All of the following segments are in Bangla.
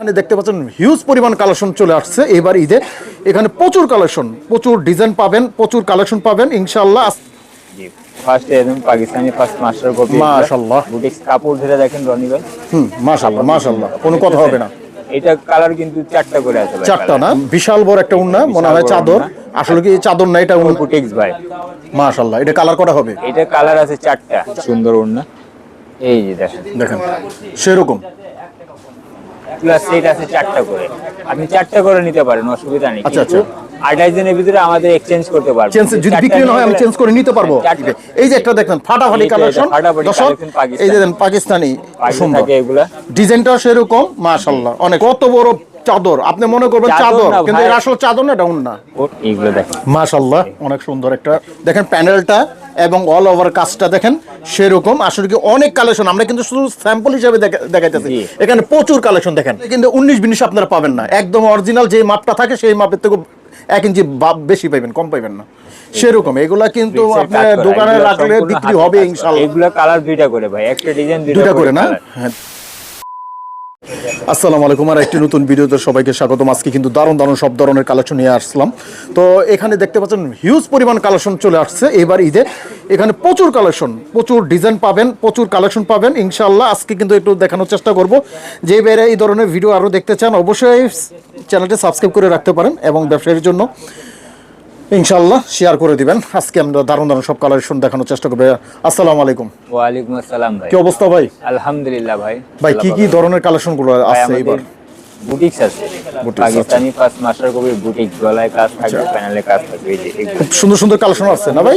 এখানে দেখতে পাচ্ছেন হিউজ পরিমাণ কালেকশন চলে আসছে। এবার ঈদে এখানে প্রচুর কালেকশন প্রচুর ডিজাইন পাবেন প্রচুর কালেকশন পাবেন জি ফার্স্ট একদম পাকিস্তানি ফার্স্ট মাস্টার কপি মাশাআল্লাহ। বুটিক্স কাপড় ধরে দেখেন রনি ভাই। হুম মাশাআল্লাহ মাশাআল্লাহ কোনো কথা হবে না। এটা কালার কিন্তু চারটা করে আছে চারটা না? বিশাল বড় একটা উন্না মনে হয় চাদর। আসলে কি চাদর না এটা উন্না বুটিক্স ভাই। মাশাআল্লাহ এটা কালার হবে? এটা কালার আছে চারটা। সুন্দর ওড়না এই যে দেখেন। দেখেন সেরকম। প্লাস সেট আছে চারটা করে। আপনি চারটা করে নিতে পারেন অসুবিধা নেই। আচ্ছা, আচ্ছা। আঠাশ দিনের ভিতরে আমাদের এক্সচেঞ্জ করতে পারবেন চেঞ্জ যদি বিক্রি না হয় আমি চেঞ্জ করে নিতে পারব। এই যে একটা দেখেন ফাটাফাটি এই যে কালেকশন দর্শক পাকিস্তানি। এই যে পাকিস্তানি সুন্দর। এগুলা। ডিজাইনটাও সেরকম মাশাআল্লাহ। অনেক কত বড় চাদর। আপনি মনে করবেন চাদর কিন্তু এর আসল চাদর না এটা উন্না ও এইগুলো দেখেন। অনেক সুন্দর একটা। দেখেন প্যানেলটা এবং অল ওভার কাজটা দেখেন সেরকম। আসলে কি অনেক কালেকশন আমরা কিন্তু শুধু স্যাম্পল হিসেবে দেখাইতেছি। এখানে প্রচুর কালেকশন দেখেন। কিন্তু উনিশ বিনিশ আপনারা পাবেন না। একদম অরিজিনাল যে মাপটা থাকে সেই মাপের থেকে এক ইঞ্চি বেশি পাইবেন কম পাইবেন না। সেরকম এগুলা কিন্তু আপনার দোকানে রাখলে বিক্রি হবে ইনশাল্লাহ এগুলা কালার দুইটা করে ভাই একটা ডিজাইন দুটা করে না? হ্যাঁ। আসসালামু আলাইকুম, আর একটি নতুন ভিডিওতে সবাইকে স্বাগতম। আজকে কিন্তু দারুণ দারুণ সব ধরনের কালেকশন নিয়ে আসলাম। তো এখানে দেখতে পাচ্ছেন হিউজ পরিমাণ কালেকশন চলে আসছে। এবার ঈদে এখানে প্রচুর কালেকশন, প্রচুর ডিজাইন পাবেন, প্রচুর কালেকশন পাবেন। ইনশাল্লাহ আজকে কিন্তু একটু দেখানোর চেষ্টা করব। যে বেড়ে এই ধরনের ভিডিও আরও দেখতে চান, অবশ্যই চ্যানেলটি সাবস্ক্রাইব করে রাখতে পারেন এবং ব্যবসায়ীর জন্য। ইনশাআল্লাহ শেয়ার করে দিবেন। আজকে আমরা দারুণ দারুণ সব কালেকশন দেখানোর চেষ্টা করব। আসসালামু আলাইকুম। ওয়ালাইকুম আসসালাম ভাই। কি অবস্থা ভাই? আলহামদুলিল্লাহ ভাই। ভাই কি কি ধরনের কালেকশনগুলো ভাই আছে এবার বুটিক্স আছে। Pakistani first master copy boutiques গলায় কাজ থাকবে প্যানেলে কাজ থাকবে এই সুন্দর সুন্দর কালেকশন আছে না ভাই।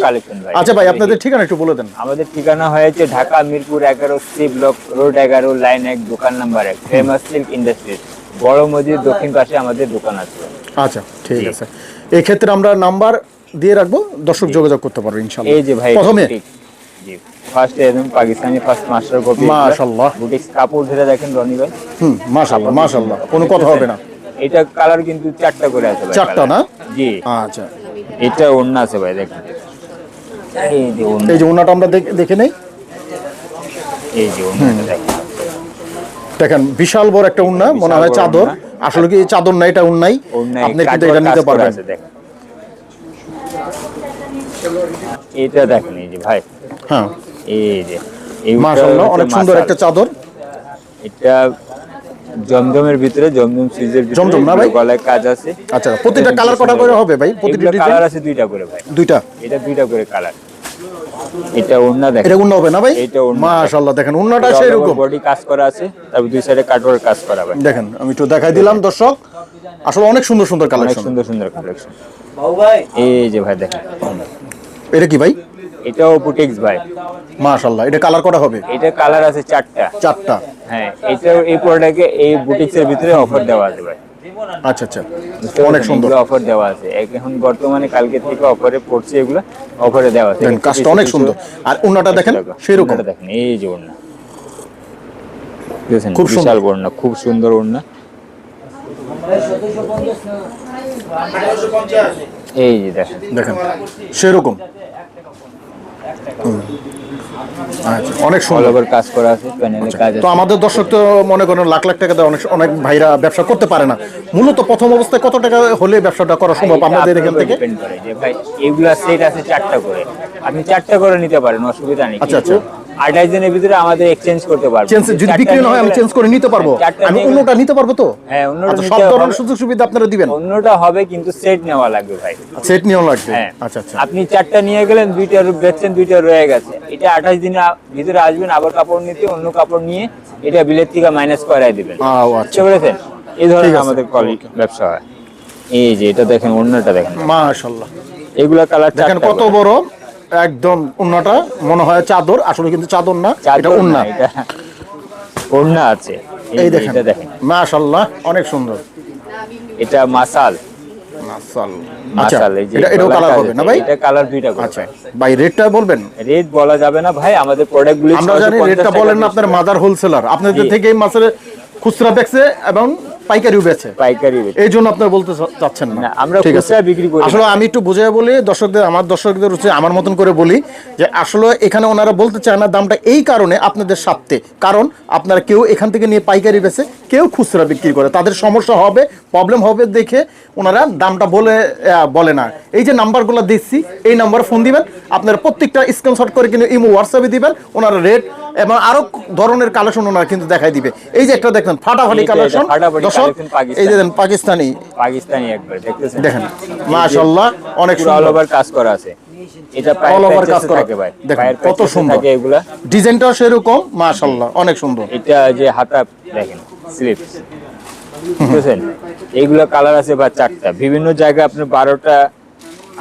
আচ্ছা ভাই আপনাদের ঠিকানা একটু বলে দেন। আমাদের ঠিকানা হয়েছে ঢাকা মিরপুর এগারো সি ব্লক রোড এগারো লাইন এক দোকান নাম্বার এক। ফেমাস সিল্ক ইন্ডাস্ট্রিজ বড় মসজিদ দক্ষিণ পাশে আমাদের দোকান আছে। আচ্ছা ঠিক আছে। এই ক্ষেত্রে আমরা নাম্বার দিয়ে রাখব দর্শক যোগাযোগ করতে পারবে ইনশাআল্লাহ। এই যে ভাই প্রথমে। boutique। জি। ফার্স্ট একদম পাকিস্তানি ফার্স্ট মাস্টার কপি মাশাআল্লাহ। বুটিক্স কাপড় ধরে দেখেন রনি ভাই। হুম মাশাআল্লাহ মাশাআল্লাহ। কোনো কথা হবে না। এটা কালার কিন্তু চারটা করে আছে ভাই চারটা না? জি। আচ্ছা। এটা ওন্না আছে ভাই দেখেন। এই যে ওন্না এই যে ওনাটা আমরা দেখ- দেখে নেই। এই যে ওন্নাটা দেখেন। দেখেন বিশাল বড় একটা উন্না মনে হয় চাদর। আসলে কি চাদর না এটা উন্নাই? আপনি কিন্তু এটা নিতে পারবেন। দেখেন। এটা দেখেন এই যে ভাই। হ্যাঁ। এই যে এইটা মাশাআল্লাহ অনেক সুন্দর একটা চাদর। এটা জমজমের ভিতরে জমজম সিজের ভিতরে জমজম না ভাই? গলায় কাজ আছে। আচ্ছা প্রতিটা কালার কটা করে হবে ভাই? প্রতিটা কালার আছে দুইটা করে ভাই। দুইটা? এটা দুইটা করে কালার। এটা ওন্না দেখেন। এটা উন্না হবে না ভাই? এটা। মাশাআল্লাহ দেখেন উন্নাটা সেরকম। বডি কাজ করা আছে তারপর দুই সাইডে কাটওয়ার কাজ করা ভাই দেখেন আমি একটু দেখাই দিলাম দর্শক। আসলে অনেক সুন্দর সুন্দর অনেক সুন্দর সুন্দর কালেকশন এই যে ভাই দেখেন। এটা কি ভাই? এটাও বুটিক্স ভাই। মাশাআল্লাহ এটা কালার করা হবে? এটা কালার আছে চারটা। চারটা। হ্যাঁ এটা এই প্রোডাক্টে এই বুটিক্স এর ভিতরে অফার দেওয়া আছে ভাই। আচ্ছা আচ্ছা। অনেক সুন্দর। অফার দেওয়া আছে। এখন বর্তমানে কালকে থেকে অফারে পড়ছে এগুলো। অফারে দেওয়া আছে। কাজটা অনেক সুন্দর। আর উন্নাটা দেখেন? সেরকম। দেখেন। এই যে দেখেন খুব খুব সুন্দর। ওড়না খুব সুন্দর ওড়না এই যে দেখেন। দেখেন। সেরকম। অনেক সুন্দর। কাজ করা আছে প্যানেলে আচ্ছা। কাজ তো আমাদের দর্শক তো মনে করেন লাখ লাখ টাকা দিয়ে অনেক অনেক ভাইরা ব্যবসা করতে পারে না। মূলত প্রথম অবস্থায় কত টাকা হলে ব্যবসাটা করা সম্ভব আমাদের এখান থেকে? ডিপেন্ড করে যে ভাই এগুলা সেট আছে চারটা করে। আপনি চারটা করে নিতে পারেন অসুবিধা নেই। আচ্ছা আচ্ছা। 28 দিনের ভিতরে আমাদের এক্সচেঞ্জ করতে পারব। চেঞ্জ যদি বিক্রি না হয় আমি চেঞ্জ করে নিতে পারব। হ্যাঁ, আমি অন্যটা নিতে পারব তো? হ্যাঁ অন্যটা আচ্ছা, সব ধরনের সুযোগ সুবিধা আপনারা দিবেন? অন্যটা হবে কিন্তু সেট নেওয়া লাগবে ভাই। আচ্ছা, সেট নেওয়া লাগবে? হ্যাঁ। আচ্ছা আচ্ছা। আপনি চারটা নিয়ে গেলেন দুইটা বেচছেন দুইটা রয়ে গেছে। এটা 28 দিনের ভিতরে আসবেন আবার কাপড় নিতে অন্য কাপড় নিয়ে এটা বিলেট থেকে মাইনাস করায় দিবেন। আচ্ছা। বুঝেছেন এই ধরনের আমাদের কোয়ালিটি ব্যবসা হয়। এই যে এটা দেখেন অন্যটা দেখেন। মাশাআল্লাহ। এগুলা কালার দেখেন কত বড়? একদম উন্নাটা মনে হয় চাদর আসলে কিন্তু চাদর না এটা উন্না। ওড়না আছে। এই দেখেন মাশাআল্লাহ অনেক সুন্দর। এটা মাসাল। মাশাআল্লাহ আচ্ছা আচ্ছা আপনাদের থেকে এই মাছের খুচরা বেচছে এবং পাইকারিও বেচে। পাইকারি এই জন্য আপনারা বলতে চাচ্ছেন না। আমরা খুচরা বিক্রি করি। আসলে আমি একটু বুঝে বলি দর্শকদের আমার দর্শকদের হচ্ছে আমার মতন করে বলি যে আসলে এখানে ওনারা বলতে চায় না দামটা এই কারণে আপনাদের স্বার্থে। কারণ আপনারা কেউ এখান থেকে নিয়ে পাইকারি বেচে কেউ খুচরা বিক্রি করে। তাদের সমস্যা হবে প্রবলেম হবে দেখে ওনারা দামটা বলে বলে না। এই যে নাম্বারগুলো দিচ্ছি এই নাম্বার ফোন দিবেন আপনারা প্রত্যেকটা স্ক্রিনশট করে কিন্তু ইমো হোয়াটসঅ্যাপে দিবেন ওনারা রেট এবং আরও ধরনের কালেকশন ওনারা কিন্তু দেখাই দিবে। এই যে একটা দেখেন ফাটাফাটি কালেকশন দর্শক পাকিস্তানি। এই যে দেখেন পাকিস্তানি। পাকিস্তানি একবার দেখতেছেন? দেখেন মাশাআল্লাহ অনেক অল ওভার কাজ করা আছে। এটা পায়ের All কাজ করা। থাকে ভাই। দেখেন, কত সুন্দর। থাকে এগুলা। ডিজাইনটাও সেরকম মাশাআল্লাহ অনেক সুন্দর। এটা যে হাতা দেখেন স্লিপস বুঝছেন? এইগুলো কালার আছে বা চারটা। বিভিন্ন জায়গায় আপনার বারোটা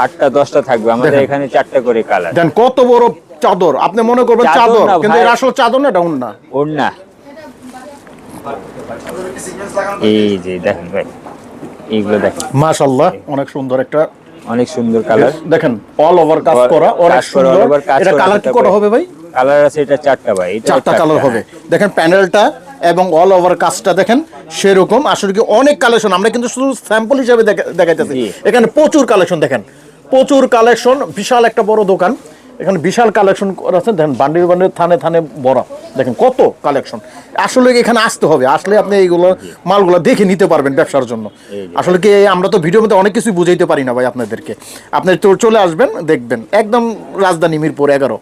আটটা দশটা থাকবে। আমাদের এখানে চারটা করে কালার দেন কত বড় চাদর। আপনি মনে করবেন চাদর চাদর না কিন্তু আসলে চাদর না এটা ওড়না। এই যে দেখেন ভাই এইগুলো দেখেন। মাশাআল্লাহ অনেক সুন্দর একটা অনেক সুন্দর কালার দেখেন অল ওভার কাজ করা অনেক সুন্দর। এটা কালার কি হবে ভাই? কালার আছে এটা চারটা ভাই চারটা কালার হবে। দেখেন প্যানেলটা এবং অল ওভার কাজটা দেখেন সেরকম। আসলে কি অনেক কালেকশন আমরা কিন্তু শুধু স্যাম্পল হিসেবে দেখাইতেছি। এখানে প্রচুর কালেকশন দেখেন। প্রচুর কালেকশন বিশাল একটা বড় দোকান। এখানে বিশাল কালেকশন করা আছে। দেখেন বান্ডিল বান্ডিল থানে থানে বড়া। দেখেন কত কালেকশন আসলে কি এখানে আসতে হবে? আসলে আপনি এইগুলো মালগুলো দেখে নিতে পারবেন ব্যবসার জন্য। আসলে কি আমরা তো ভিডিওর মধ্যে অনেক কিছু বুঝাইতে পারি না ভাই আপনাদেরকে। আপনি তো চলে আসবেন দেখবেন। একদম রাজধানী মিরপুর এগারো।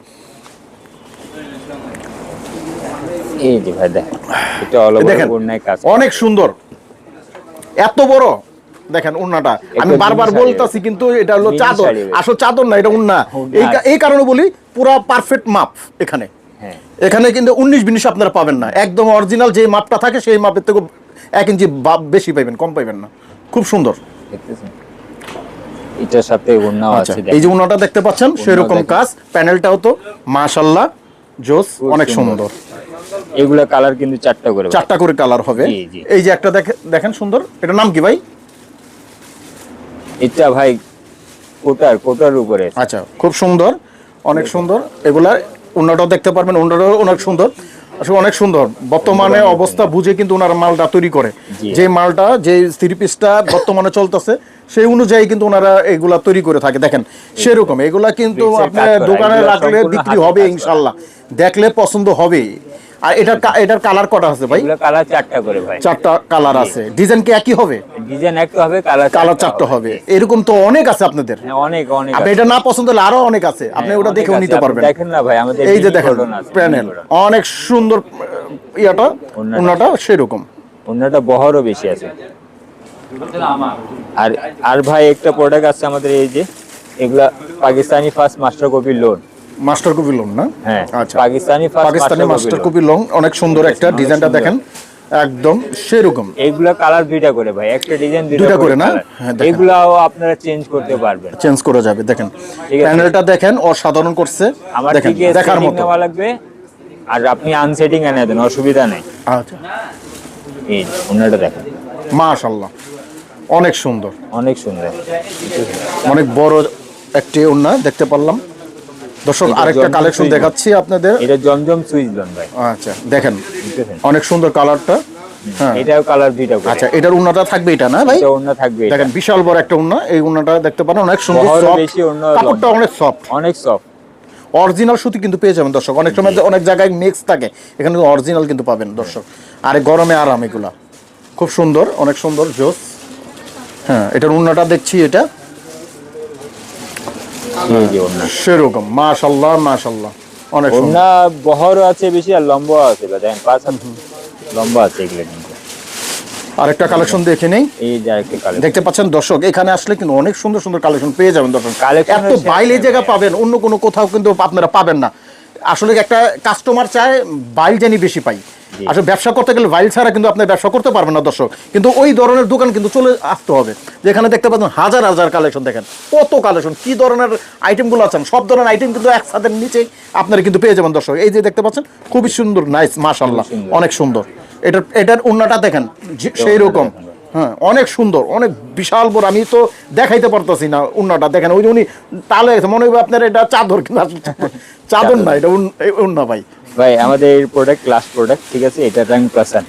এই যে ভাই দেখেন অনেক সুন্দর। এত বড়? দেখেন উন্নাটা। আমি বারবার। বলতাছি কিন্তু এটা হলো চাদর। আসলে চাদর না এটা উন্না। এই কারণে বলি পুরো পারফেক্ট মাপ এখানে। হ্যাঁ। এখানে কিন্তু উনিশ বিনিশ আপনারা পাবেন না। একদম অরিজিনাল যে মাপটা থাকে সেই মাপের থেকে এক ইঞ্চি বেশি পাইবেন কম পাইবেন না। খুব সুন্দর। এটার সাথে ওড়নাও আচ্ছা আছে এই যে উন্নাটা দেখতে পাচ্ছেন সেরকম কাজ প্যানেলটাও তো মাশাল্লাহ জোস অনেক সুন্দর। এগুলা কালার কিন্তু চারটা করে চারটা করে কালার হবে। এই যে একটা দেখে- দেখেন সুন্দর। এটার নাম কি ভাই? এটা ভাই কোটার কোটার উপরে। আচ্ছা খুব সুন্দর অনেক সুন্দর। এগুলা উন্নাটাও দেখতে পারবেন উন্নাটাও অনেক সুন্দর। আসলে অনেক সুন্দর। বর্তমানে অবস্থা বুঝে কিন্তু ওনারা মালটা তৈরি করে। যে মালটা যে থ্রি পিসটা বর্তমানে চলতেছে সেই অনুযায়ী কিন্তু ওনারা এগুলা তৈরি করে থাকে। দেখেন সেরকম। এগুলা কিন্তু আপনার দোকানে রাখলে বিক্রি হবে ইনশাল্লাহ। দেখলে পছন্দ হবে আর এটার এটার কালার কটা আছে ভাই? কালার চারটা করে ভাই। চারটা কালার আছে। ডিজাইন কি একই হবে? ডিজাইন একটা হবে কালার কালার চারটা হবে। এরকম তো অনেক আছে আপনাদের। হ্যাঁ, অনেক অনেক আপনি এটা না পছন্দ হলে আরও অনেক আছে। আপনি হ্যাঁ, ওটা দেখেও নিতে পারবেন। দেখেন না ভাই আমাদের এই যে দেখেন প্যানেল। অনেক সুন্দর ইয়াটা ওনাটা সেরকম। অন্যটা বহরও বেশি আছে। আর আর ভাই একটা প্রোডাক্ট আছে আমাদের এই যে এগুলা Pakistani first master copy lawn master copy long না? হ্যাঁ আচ্ছা। Pakistani Pakistani master copy copy long অনেক সুন্দর একটা ডিজাইনটা দেখেন। একদম সেরকম। এইগুলা কালার দুইটা করে ভাই একটা ডিজাইন দুইটা করে না? হ্যাঁ। এগুলাও আপনারা চেঞ্জ করতে পারবেন। চেঞ্জ করা যাবে দেখেন। প্যানেলটা দেখেন অসাধারণ করছে। আমার দেখেন দেখার মতো। লাগবে। আর আপনি আনসেটিং এনে দেন অসুবিধা নেই। আচ্ছা। এই অন্যটা দেখেন। মাশাআল্লাহ। অনেক সুন্দর। অনেক সুন্দর। অনেক বড় একটি ওন্না দেখতে পারলাম। দর্শক আরেকটা কালেকশন দেখাচ্ছি আপনাদের। এটা জমজম সুইচ লোন ভাই। আচ্ছা দেখেন অনেক সুন্দর কালারটা হ্যাঁ। এটাও কালার দুইটা আচ্ছা এটার উন্নাটা থাকবে এটা না ভাই? থাকবে দেখেন বিশাল বড় একটা উন্না এই উন্নাটা দেখতে পারেন অনেক সুন্দর কাপড়টা অনেক সফট অনেক সফট অরিজিনাল সুতি কিন্তু পেয়ে যাবেন দর্শক। অনেক সময় অনেক জায়গায় মিক্স থাকে। এখানে অরিজিনাল কিন্তু পাবেন দর্শক। আর গরমে আরাম এগুলা। খুব সুন্দর অনেক সুন্দর জোস। হ্যাঁ এটার উন্নাটা দেখছি এটা। এই যে ওড়না। সেরকম মাশাল্লাহ মাশাল্লাহ। অনেক ওড়না বহরও আছে বেশি আর লম্বা আছে দেখেন পাঁচ লম্বা আছে এগুলো কিন্তু। আরেকটা কালেকশন দেখে নেই? এই যে আরেকটা কালার দেখতে পাচ্ছেন দর্শক এখানে আসলে কিন্তু অনেক সুন্দর সুন্দর কালেকশন পেয়ে যাবেন দর্শক। Collection এত বাইলে জায়গা পাবেন অন্য কোনো কোথাও কিন্তু আপনারা পাবেন না। আসলে একটা কাস্টমার চায় বাইল জানি বেশি পাই। আসলে ব্যবসা করতে গেলে ভাইল ছাড়া কিন্তু আপনি ব্যবসা করতে পারবেন না দর্শক। কিন্তু ওই ধরনের দোকান কিন্তু চলে আসতে হবে। যেখানে দেখতে পাচ্ছেন হাজার হাজার কালেকশন দেখেন। কত কালেকশন কি ধরনের আইটেমগুলো আছেন? সব ধরনের আইটেম কিন্তু একসাথে নিচে আপনারা কিন্তু পেয়ে যাবেন দর্শক। এই যে দেখতে পাচ্ছেন খুবই সুন্দর নাইস মাশাল্লাহ। অনেক সুন্দর। এটার এটার উন্নাটা দেখেন সেই রকম হ্যাঁ অনেক সুন্দর অনেক বিশাল বড় আমি তো দেখাইতে পারতাছি না উন্নাটা দেখেন ওই যে উনি তালে মনে হয় আপনার এটা চাদর কিনা চাদর। না এটা উন্না ভাই। ভাই আমাদের এই প্রোডাক্ট লাস্ট প্রোডাক্ট ঠিক আছে? এটা রং প্লাসান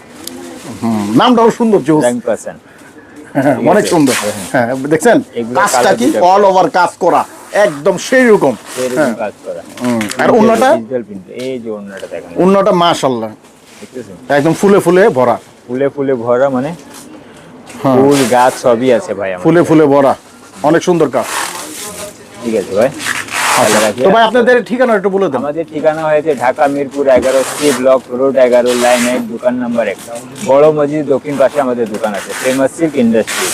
হুম, নামটাও সুন্দর জোস। র্যাঙ্ক হ্যাঁ, অনেক সুন্দর। হ্যাঁ দেখছেন? এগুলো কাজটা কি? অল ওভার কাজ করা। একদম সেই রকম। এরকম কাজ করা। আর অন্যটা এই যে অন্যটা দেখেন। অন্যটা দেখতেছেন? একদম ফুলে ফুলে ভরা। ফুলে ফুলে ভরা মানে? হ্যাঁ। ফুল গাছ সবই আছে ভাই ফুলে ফুলে ভরা। অনেক সুন্দর কাজ। ঠিক আছে ভাই। তো ভাই আপনাদের ঠিকানা একটু বলে দেন। আমাদের ঠিকানা হয়েছে ঢাকা মিরপুর এগারো সি ব্লক রোড এগারো লাইন এক দোকান নাম্বার এক। বড় মসজিদ দক্ষিণ পাশে আমাদের দোকান আছে ফেমাস সিল্ক ইন্ডাস্ট্রি।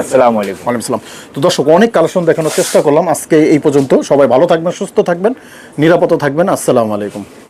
আসসালামু আলাইকুম। ওয়ালাইকুম আসসালাম। তো দর্শক অনেক কালেকশন দেখানোর চেষ্টা করলাম। আজকে এই পর্যন্ত সবাই ভালো থাকবেন সুস্থ থাকবেন নিরাপদ থাকবেন। আসসালামু আলাইকুম।